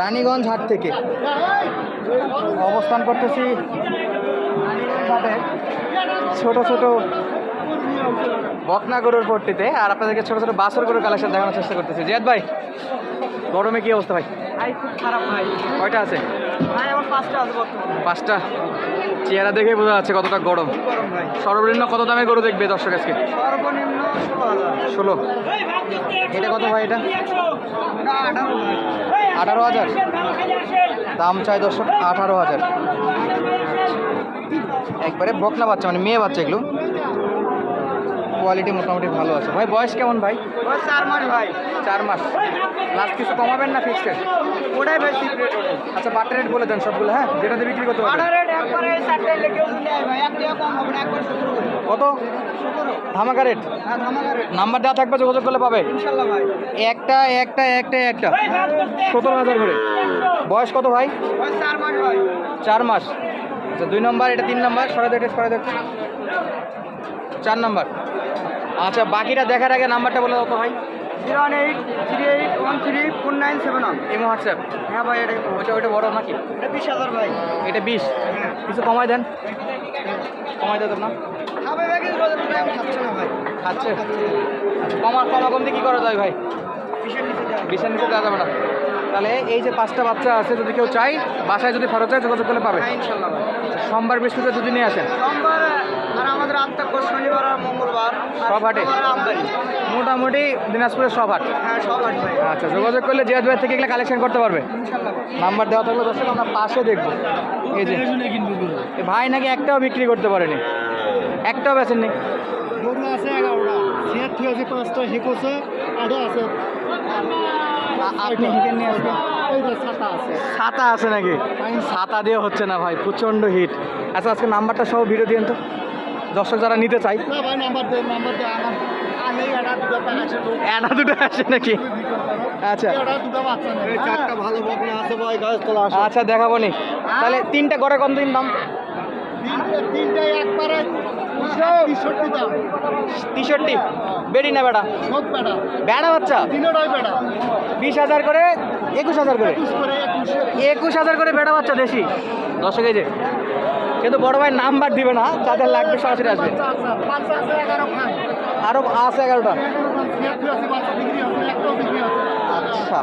রানীগঞ্জ হাট থেকে অবস্থান করতেছি ছোট ছোট বকনা গরুর পট্টিতে আর আপনাদেরকে ছোট ছোট বাসর গরুর কালেকশন দেখানোর চেষ্টা করতেছি। জিয়াদ ভাই গরমে কি অবস্থা ভাই? ভাই খুব খারাপ ভাই। কয়টা আছে? ভাই আমার পাঁচটা আছে বর্তমানে। পাঁচটা? চেহারা দেখে বোঝা যাচ্ছে কতটা গরম। সর্বনিম্ন কত দামে গরু দেখবে দর্শক আজকে? সর্বনিম্ন ষোলো এটা কত ভাই এটা? আঠারো হাজার। দাম চাই দর্শক আঠারো হাজার। একবারে বকনা বাচ্চা মানে মেয়ে বাচ্চা এগুলো। কোয়ালিটি মোটামুটি ভালো আছে। ভাই বয়স কেমন ভাই? ওই চার মাস ভাই। চার মাস। লাস্ট কিছু কমাবেন না ফিক্সড রেট ওটাই ভাই সিক্রেট ওটাই আচ্ছা বাটার রেট বলে দেন সবগুলো হ্যাঁ? যেটাতে বিক্রি করতে পারবেন। আঠারো রেট একবারে চারটে লেগেও যদি নেয় ভাই টাকা কম হবে না একবার সতেরো। করে কত? সতেরো। ধামাকা রেট হ্যাঁ ধামাকা রেট নাম্বার দেওয়া থাকবে যোগাযোগ করলে পাবে। ইনশাল্লাহ ভাই। একটা একটা একটা একটা। সতেরো হাজার করে। বয়স কত ভাই? ওই চার মাস ভাই। চার মাস। আচ্ছা দুই নম্বর এটা তিন নম্বর। সরে দেখে সরে দেখ। চার নম্বর। আচ্ছা বাকিটা দেখার আগে নাম্বারটা বলে দাও তো ভাই। Zero one eight three eight one three four nine seven one. এই হোয়াটসঅ্যাপ হ্যাঁ ভাই এটা ওইটা ওইটা বড় নাকি? এটা বিশ হাজার ভাই। এটা বিশ। হ্যাঁ কিছু কমাই দেন। কমাই দেন না? খাবে ভাই রোজের টাইম খাচ্ছে না ভাই। খাচ্ছে? কমা কমা কমতে কী করা যায় ভাই? বিশের নিচে দেওয়া যাবে না। তাহলে এই যে পাঁচটা বাচ্চা আছে যদি কেউ চাই বাসায় যদি ফেরত চায় যোগাযোগ করলে পাবে। হ্যাঁ সোমবার বৃহস্পতিবার যদি নিয়ে আসেন সোমবার আর আমাদের আত্মাক্ষ শনিবার সব হাটে? মোটামুটি দিনাজপুরের সব হাট? হ্যাঁ সব আচ্ছা যোগাযোগ করলে জিয়াদ ভাই থেকে এগুলো কালেকশন করতে পারবে? নাম্বার দেওয়া থাকলে দর্শক আমরা পাশে দেখব। এই যে ভাই নাকি একটাও বিক্রি করতে পারেনি? একটাও বেচেননি? গরু আছে এগারোটা। আছে পাঁচটা হিকোছে আটা আছে। আপনি হিটেন নিয়ে আসবেন? ছাতা আছে। ছাতা আছে নাকি? ছাতা। দিয়ে হচ্ছে না ভাই প্রচণ্ড হিট। আচ্ছা আজকে নাম্বারটা সহ ভিডিও দিন তো। দর্শক যারা নিতে চাই দুটো আসে নাকি? আচ্ছা। আচ্ছা দেখাবো নি। তাহলে তিনটা করে কত দিন দাম। তিনটে তিনটে একবারে তিনষট্টি দাম। তেষট্টি। বেরি না পেটা বেড়া। বাচ্চা? তিনটাই বিশ হাজার করে একুশ হাজার করে? একুশ হাজার করে বেড়া বাচ্চা দেশি। দশক এই যে কিন্তু বড় ভাই নাম্বার দিবে না যাদের লাগবে সরাসরি আসবে। আরও আছে এগারোটা। আচ্ছা।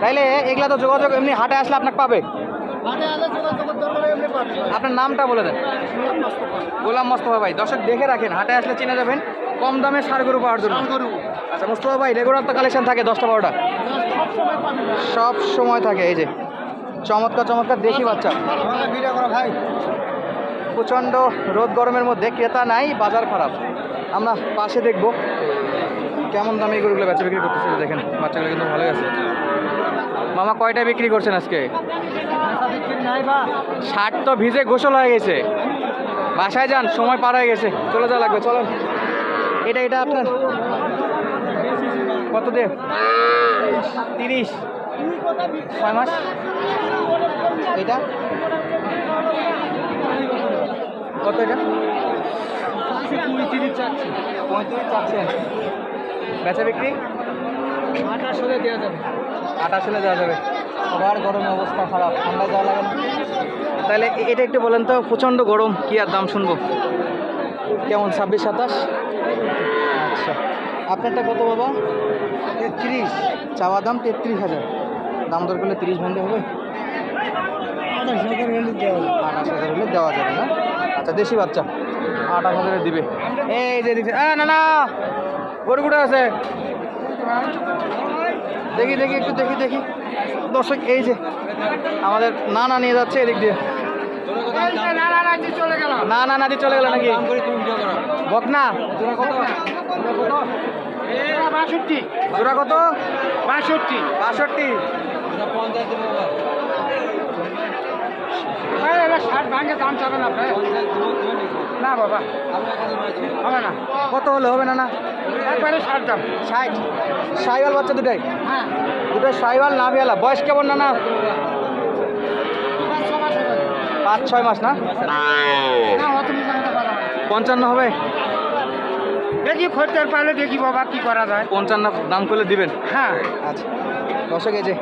তাইলে এগুলা তো যোগাযোগ এমনি হাটে আসলে আপনাকে পাবে। আপনার নামটা বলে দেন। গোলাম মোস্তফা ভাই। দর্শক দেখে রাখেন হাটে আসলে চিনে যাবেন কম দামে সার গরু পাওয়ার জন্য। আচ্ছা মোস্তফা ভাই রেগুলার তো কালেকশন থাকে দশটা বারোটা? সব সময় থাকে এই যে। চমৎকার চমৎকার দেখি বাচ্চা। ভিডিও করা ভাই। প্রচণ্ড রোদ গরমের মধ্যে ক্রেতা নাই, বাজার খারাপ। আমরা পাশে দেখব কেমন দামে এই গরুগুলো বেচা বিক্রি করতেছে দেখেন, বাচ্চাগুলো কিন্তু ভালোই আছে। মামা কয়টা বিক্রি করছেন আজকে? ষাট তো ভিজে গোসল হয়ে গেছে। বাসায় যান, সময় পার হয়ে গেছে, চলে যাওয়া লাগবে, চলেন। এটা এটা আপনার? কত দে তিরিশ। ছয় মাস? এটা? কত এটা? পঁয়ত্রিশ চাচ্ছি পঁয়ত্রিশ চাচ্ছেন বেচা বিক্রি? আঠাশ হলে দেওয়া যাবে। আটা ছেলে দেওয়া যাবে। আবার গরম অবস্থা খারাপ ঠান্ডা যাওয়া লাগে না। তাহলে এটা একটু বলেন তো প্রচণ্ড গরম কি আর দাম শুনব? কেমন ছাব্বিশ সাতাশ? আচ্ছা। আপনারটা কত বাবা? তেত্রিশ। চাওয়া দাম তেত্রিশ হাজার। দাম দর করলে তিরিশ ভাঙতে হবে। আঠাশ হাজার হলে দেওয়া আঠাশ হাজার হলে দেওয়া যাবে না। আচ্ছা দেশি বাচ্চা। আঠাশ হাজারে দিবে। এই যে দিচ্ছে আ, না না গরু গুলো আছে। দেখি দেখি একটু দেখি দেখি। দর্শক এই যে আমাদের না না নিয়ে যাচ্ছে এদিক দিয়ে। না না নাদি চলে গেল নাকি? বক না জোড়া কত বাষট্টি। জোড়া কত? বাষট্টি। বাষট্টি। ষাট ভাঙে দাম চাবে না না বাবা। হবে না। কত হলে হবে না না একবারে ষাট দাম। ষাট? সাইওয়াল বাচ্চা দুটাই? হ্যাঁ। দুটো সাইওয়াল না বিয়ালা বয়স কেমন না না পাঁচ ছয় মাস না। পঞ্চান্ন হবে? দেখি খরচার পাইলে দেখি বাবা কি করা যায়। পঞ্চান্ন দাম করলে দিবেন? হ্যাঁ। আচ্ছা। এই যে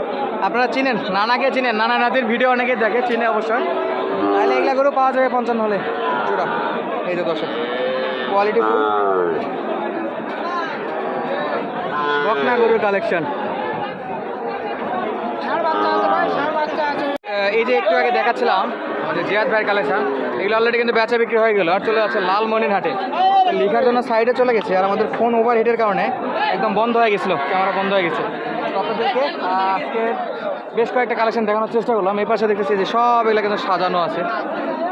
আপনারা চিনেন নানাকে চিনেন নানা নাতির ভিডিও অনেকে দেখে চিনে অবশ্যই। তাহলে এগুলা গরু পাওয়া যাবে পঞ্চান্ন হলে। চূড়া এই যে দর্শক কোয়ালিটি ফুল বকনা গরুর কালেকশন এই যে একটু আগে দেখাচ্ছিলাম আমাদের জিয়াদ ভাইয়ের কালেকশন এগুলো অলরেডি কিন্তু বেচা বিক্রি হয়ে গেল আর চলে যাচ্ছে লালমনির হাটে লেখার জন্য সাইডে চলে গেছে আর আমাদের ফোন ওভার হিটের কারণে একদম বন্ধ হয়ে গেছিল ক্যামেরা বন্ধ হয়ে গেছে। আপনাদেরকে আজকে বেশ কয়েকটা কালেকশন দেখানোর চেষ্টা করলাম। এই পাশে দেখতেছি যে সব এগুলো কিন্তু সাজানো আছে।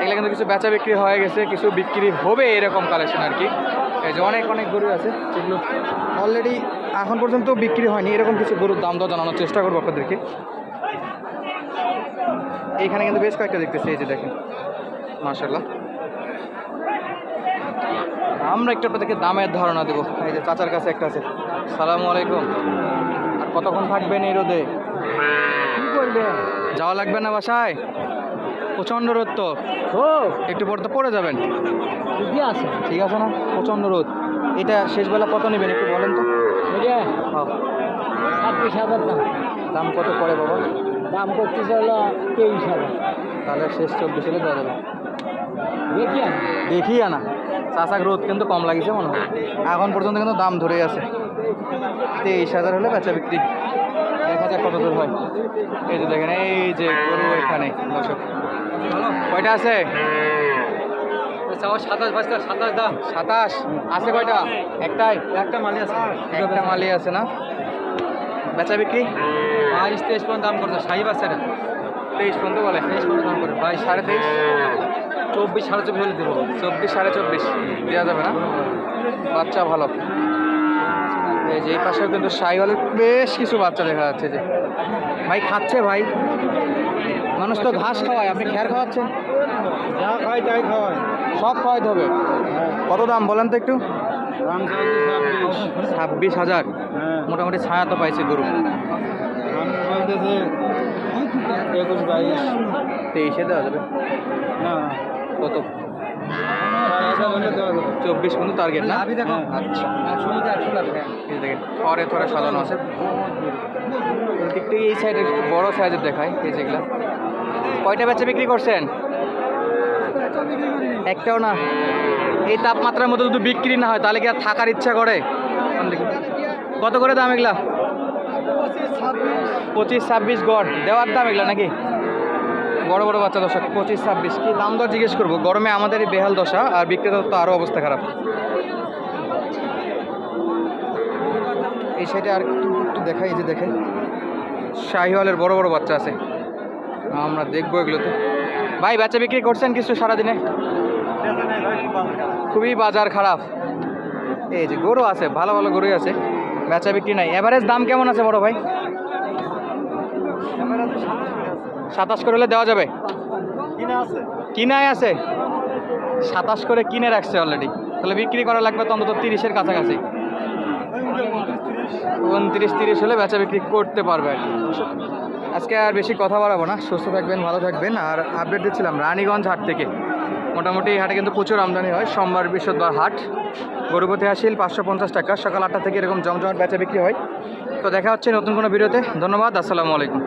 এগুলো কিন্তু কিছু বেচা বিক্রি হয়ে গেছে, কিছু বিক্রি হবে এরকম কালেকশন আর কি। এই যে অনেক অনেক গরু আছে, যেগুলো অলরেডি এখন পর্যন্ত বিক্রি হয়নি। এরকম কিছু গরুর দাম দর জানানোর চেষ্টা করব আপনাদেরকে। এইখানে কিন্তু বেশ কয়েকটা দেখতেছি, এই যে দেখেন। মাশাল্লাহ আমরা একটু আপনাদেরকে দামের ধারণা দেবো। এই যে চাচার কাছে একটা আছে। সালামু আলাইকুম। কতক্ষণ থাকবেন এই রোদে? যাওয়া লাগবে না বাসায়? প্রচণ্ড রোদ তো। একটু পর তো পড়ে যাবেন। ঠিক আছে না? প্রচণ্ড রোদ। এটা শেষবেলা কত নেবেন একটু বলেন তো? হ্যাঁ। ছাব্বিশ হাজার দাম। দাম কত পড়ে বাবা? দাম করতেছে হলো তেইশ হাজার। তাহলে শেষ চব্বিশ হলে দেওয়া যাবে। দেখি আনা। চাষাক রোদ কিন্তু কম লাগিছে মনে হয়। এখন পর্যন্ত কিন্তু দাম ধরে আছে। তেইশ হাজার হলে বেচা বিক্রি। দেখা যাক কত দূর হয়। এই যে দেখেন এই যে গরু এখানে দর্শক। কয়টা আছে? সাতাশ সাতাশ দাম। সাতাশ। আছে কয়টা? একটাই? একটা মালি আছে। একটা মালি আছে না? বেচা বিক্রি? বাইশ তেইশ পর্যন্ত দাম করছে। সাহি বাচ্চারা তেইশ পর্যন্ত বলে। তেইশ পর্যন্ত দাম করে। বাইশ সাড়ে তেইশ? চব্বিশ সাড়ে চব্বিশ হলে দেবো। চব্বিশ সাড়ে চব্বিশ। দেওয়া যাবে না? বাচ্চা ভালো। এই যে এই পাশেও কিন্তু সাইওয়ালের বেশ কিছু বাচ্চা দেখা যাচ্ছে যে। ভাই খাচ্ছে ভাই। মানুষ তো ঘাস খাওয়ায় আপনি খ্যার খাওয়াচ্ছেন? যা খাই তাই খাওয়াই সব খাওয়াইতে হবে। কত দাম বলেন তো একটু? ছাব্বিশ। হাজার। হ্যাঁ। মোটামুটি ছায়া তো পাইছে গরু। তেইশে দেওয়া যাবে। না। কত এটা হলে দেওয়া যাবে চব্বিশ পর্যন্ত টার্গেট না? দেখো। আচ্ছা একশো লিটার একশো লাগবে এই যে দেখেন থরে থরে সাজানো। আছে দিক এই সাইডে একটু বড় সাইজের দেখায় এই যেগুলা কয়টা বেচা বিক্রি করছেন? একটাও না। এই তাপমাত্রার মধ্যে যদি বিক্রি না হয় তাহলে কি আর থাকার ইচ্ছা করে? কত করে দাম এগুলা? পঁচিশ ছাব্বিশ গড়। দেওয়ার দাম এগুলা নাকি? বড় বড় বাচ্চা দশা, পঁচিশ, ছাব্বিশ, কি দাম দর জিজ্ঞেস করব? গরমে আমাদের বেহাল দশা, আর বিক্রেতার তো আরও অবস্থা খারাপ। এই সাইডে আর একটু একটু দেখাই যে দেখাই শাহিওয়ালের বড় বড় বাচ্চা আছে। আমরা দেখব এগুলোতে। ভাই বাচ্চা বিক্রি করছেন কিছু সারাদিনে? খুবই বাজার খারাপ। এই যে গরু আছে, ভালো ভালো গরুই আছে। বেচা বিক্রি নাই। এভারেজ দাম কেমন আছে বড় ভাই? সাতাশ করে হলে দেওয়া যাবে? কিনায় আছে? সাতাশ করে কিনে রাখছে অলরেডি তাহলে বিক্রি করা লাগবে তো অন্তত তিরিশের কাছাকাছি। উনত্রিশ তিরিশ হলে বেচা বিক্রি করতে পারবে আর কি। আজকে আর বেশি কথা বাড়াবো না। সুস্থ থাকবেন ভালো থাকবেন। আর আপডেট দিচ্ছিলাম রানীগঞ্জ হাট থেকে। মোটামুটি এই হাটে কিন্তু প্রচুর আমদানি হয়। সোমবার বৃহস্পতিবার হাট। গরুপতি হাসিল পাঁচশো পঞ্চাশ টাকা। সকাল আটটা থেকে এরকম জমজমাট বেচা বিক্রি হয়। তো দেখা হচ্ছে নতুন কোনো ভিডিওতে। ধন্যবাদ আসসালামু আলাইকুম।